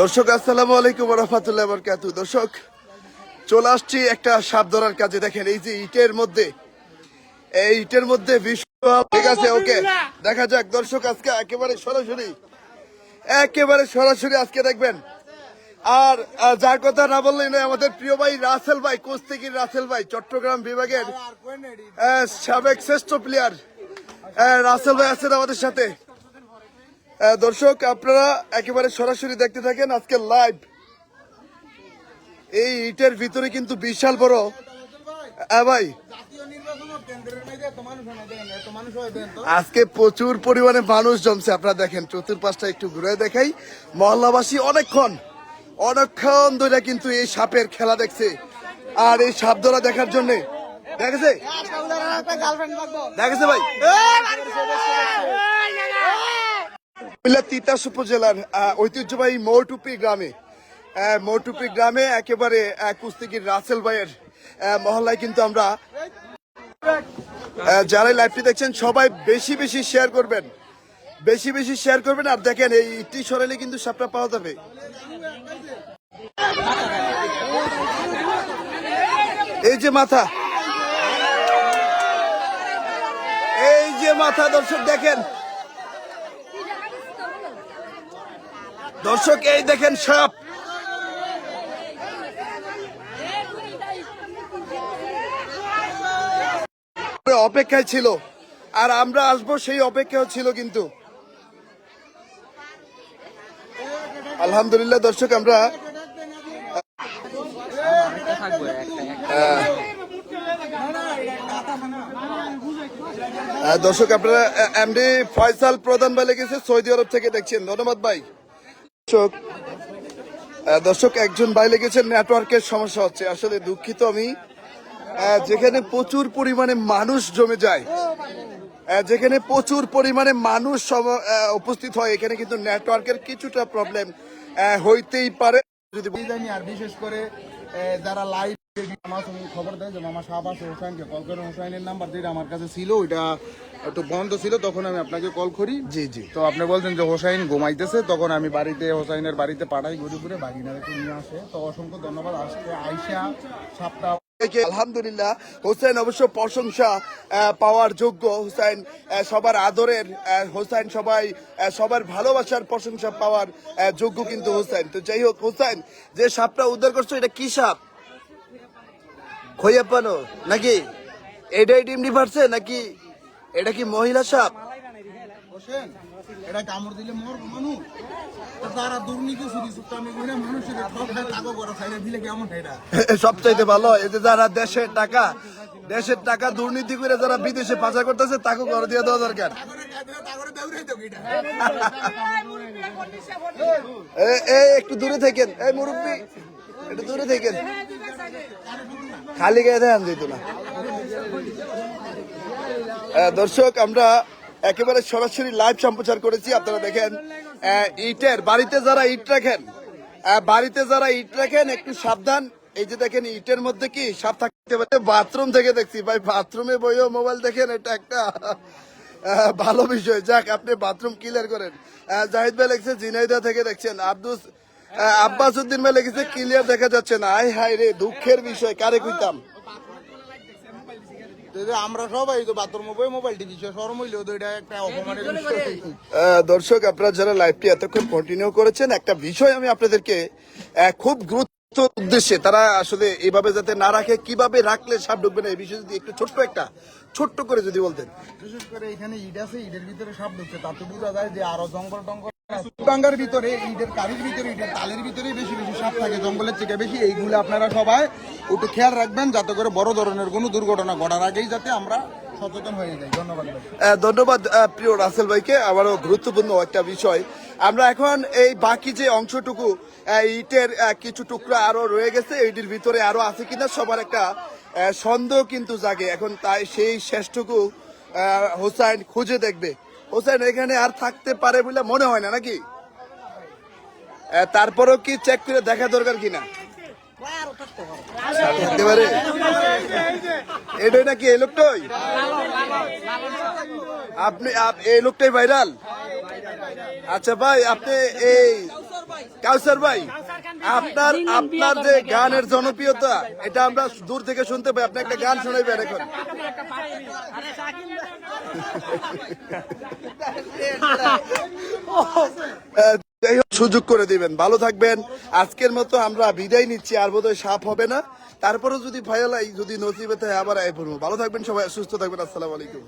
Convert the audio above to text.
দর্শক, আসসালামু আলাইকুম রহমতুল্লাহ বরকাতু দর্শক, চলে আসছি একটা সাপ ধরার কাজে। দেখেন, এই যে ইটের মধ্যে, এই ইটের মধ্যে ঠিক আছে, ওকে, দেখা যাক। দর্শক, আজকে একেবারে সরাসরি একেবারে সরাসরি আজকে দেখবেন। আর যার কথা না বললেই নয়, আমাদের প্রিয় ভাই রাসেল ভাই কোস্তিকির রাসেল ভাই, চট্টগ্রাম বিভাগের সাবেক শ্রেষ্ঠ প্লেয়ার রাসেল ভাই আছেন আমাদের সাথে। দর্শক আপনারা একেবারে সরাসরি দেখতে থাকেন আজকে লাইভ এই ইটের ভিতরে কিন্তু বিশাল বড় হ্যাঁ ভাই হয় হয়। আজকে প্রচুর পরিমাণে মানুষ জমছে আপনারা দেখেন চতুর্পাশটা একটু ঘুরে দেখাই মহল্লাবাসী অনেকক্ষণ অনেকক্ষণ ধরে কিন্তু এই সাপের খেলা দেখছে আর এই সাপ ধরা দেখার জন্য দেখেছে দেখেছে ভাই কুমিল্লা তিতাস উপজেলার ঐতিহ্যবাহী মৌটুপি গ্রামে। মৌটুপি গ্রামে একেবারে কুস্তিগির রাসেল ভাইয়ের মহল্লায় কিন্তু আমরা যারা লাইভটি দেখছেন, সবাই বেশি বেশি শেয়ার করবেন। বেশি বেশি শেয়ার করবেন, আর দেখেন এই ইটি সরালে কিন্তু সাপটা পাওয়া যাবে। এই যে মাথা। এই যে মাথা, দর্শক দেখেন। দর্শক, এই দেখেন সাপ। অপেক্ষায় ছিল, আর আমরা আসব সেই অপেক্ষাও ছিল কিন্তু। আলহামদুলিল্লাহ দর্শক, আমরা দর্শক, আপনারা এমডি ফয়সাল প্রধান ভাই লেগেছে সৌদি আরব থেকে, দেখছেন। ধন্যবাদ ভাই। দর্শক দর্শক, একজন ভাই লেগেছেন নেটওয়ার্কের সমস্যা হচ্ছে। আসলে দুঃখিত আমি। যেখানে প্রচুর পরিমাণে মানুষ জমে যায় যেখানে প্রচুর পরিমাণে মানুষ উপস্থিত হয়, এখানে কিন্তু নেটওয়ার্কের কিছুটা প্রবলেম হইতেই পারে। যদি আর বিশেষ করে যারা লাইভ আমার খবর দেয় যে মামা শাহবাস হোসেনকে কল করে হোসেনের নাম্বার যেটা আমার কাছে ছিল ওইটা একটু বন্ধ ছিল তখন আমি আপনাকে কল করি। জি জি। তো আপনি বলছেন যে হোসাইন ঘুমাইতেছে তখন আমি বাড়িতে হোসাইনের বাড়িতে পাঠাই ঘুরে ঘুরে একটু নিয়ে আসে। তো অসংখ্য ধন্যবাদ। আজকে আইসা থেকে আলহামদুলিল্লাহ। হোসেন অবশ্য প্রশংসা পাওয়ার যোগ্য। হোসেন সবার আদরের হোসেন সবাই সবার ভালোবাসার প্রশংসা পাওয়ার যোগ্য কিন্তু হোসেন তো যাই হোক হোসেন যে সাপটা উদ্ধার করছ এটা কি সাপ? খৈয়াপানো নাকি এটাই ডিমডি পারছে? নাকি এটা কি মহিলা সাপ? হোসেন এটা কামড় দিলে মর মানুষ। তারা দুর্নীতি শুধু সুতামি করে মানুষের টাকা করা সাইডে দিলে কেমন এটা? সবচাইতে ভালো এতে যারা দেশের টাকা দেশের টাকা দুর্নীতি করে যারা বিদেশে পাচার করতেছে তাকে করে দিয়ে দেওয়া দরকার। একটু দূরে থাকেন। এই মুরব্বী একটু দূরে থাকেন। খালি গায়ে ধ্যান দিত না। দর্শক আমরা একেবারে সরাসরি লাইভ সম্প্রচার করেছি, আপনারা দেখেন ইটের বাড়িতে যারা ইট রাখেন বাড়িতে যারা ইট রাখেন, একটু সাবধান। এই যে দেখেন, ইটের মধ্যে কি সাপ থাকতে পারে? বাথরুম থেকে দেখছি, ভাই বাথরুমে বইও মোবাইল দেখেন, এটা একটা ভালো বিষয়। যাক, আপনি বাথরুম ক্লিয়ার করেন। জাহিদ ভাই লেগেছে জিনাইদা থেকে দেখছেন। আব্দুস আব্বাস উদ্দিন ভাই লেগেছে ক্লিয়ার দেখা যাচ্ছে না। আয় হায় রে, দুঃখের বিষয়, কারে কইতাম? আমরা সবাই তো বাথরুমে বই মোবাইল টিপি শরম হইলেও তো এটা একটা অপমানের আহ, দর্শক আপনারা যারা লাইভটি এতক্ষণ কন্টিনিউ করেছেন একটা বিষয় আমি আপনাদেরকে খুব গুরুত্ব উদ্দেশ্যে তারা আসলে এভাবে যাতে না রাখে কীভাবে রাখলে সাপ ঢুকবে না এই বিষয়ে যদি একটু ছোট্ট একটা ছোট্ট করে যদি বলতেন। বিশেষ করে এখানে ইট আছে ইটের ভিতরে সাপ ঢুকছে তাতে বোঝা যায় যে আরও জঙ্গল টঙ্গল বাঙ্গার ভিতরে ইটের কারির ভিতরে ইটের তালের ভিতরে বেশি বেশি সাপ থাকে, জঙ্গলের থেকে বেশি। এইগুলো আপনারা সবাই একটু খেয়াল রাখবেন, যাতে করে বড় ধরনের কোনো দুর্ঘটনা ঘটার আগেই যাতে আমরা সচেতন হয়ে যাই। ধন্যবাদ প্রিয় রাসেল ভাইকে। আবারও গুরুত্বপূর্ণ একটা বিষয়। আমরা এখন এই বাকি যে অংশটুকু ইটের কিছু টুকরা আরও রয়ে গেছে, এইটির ভিতরে আরও আছে কিনা সবার একটা সন্দেহ কিন্তু জাগে। এখন তাই সেই শেষটুকু হোসাইন খুঁজে দেখবে। হোসাইন এখানে আর থাকতে পারে বলে মনে হয় না, নাকি? তারপরও কি চেক করে দেখা দরকার কিনা? এটাই নাকি এই লোকটাই? আপনি, আপ- এই লোকটাই ভাইরাল আচ্ছা ভাই, আপনি এই কাউসার ভাই আপনার আপনার যে গানের জনপ্রিয়তা এটা আমরা দূর থেকে শুনতে পাই আপনি একটা গান শোনাইবেন এখন। যাই হোক, সুযোগ করে দিবেন ভালো থাকবেন। আজকের মতো আমরা বিদায় নিচ্ছি আর বোধহয় সাপ হবে না। তারপরেও যদি ভয় লাই যদি নসিবে থাকে আবার আয় পড়ব। ভালো থাকবেন সবাই সুস্থ থাকবেন আসসালামু আলাইকুম।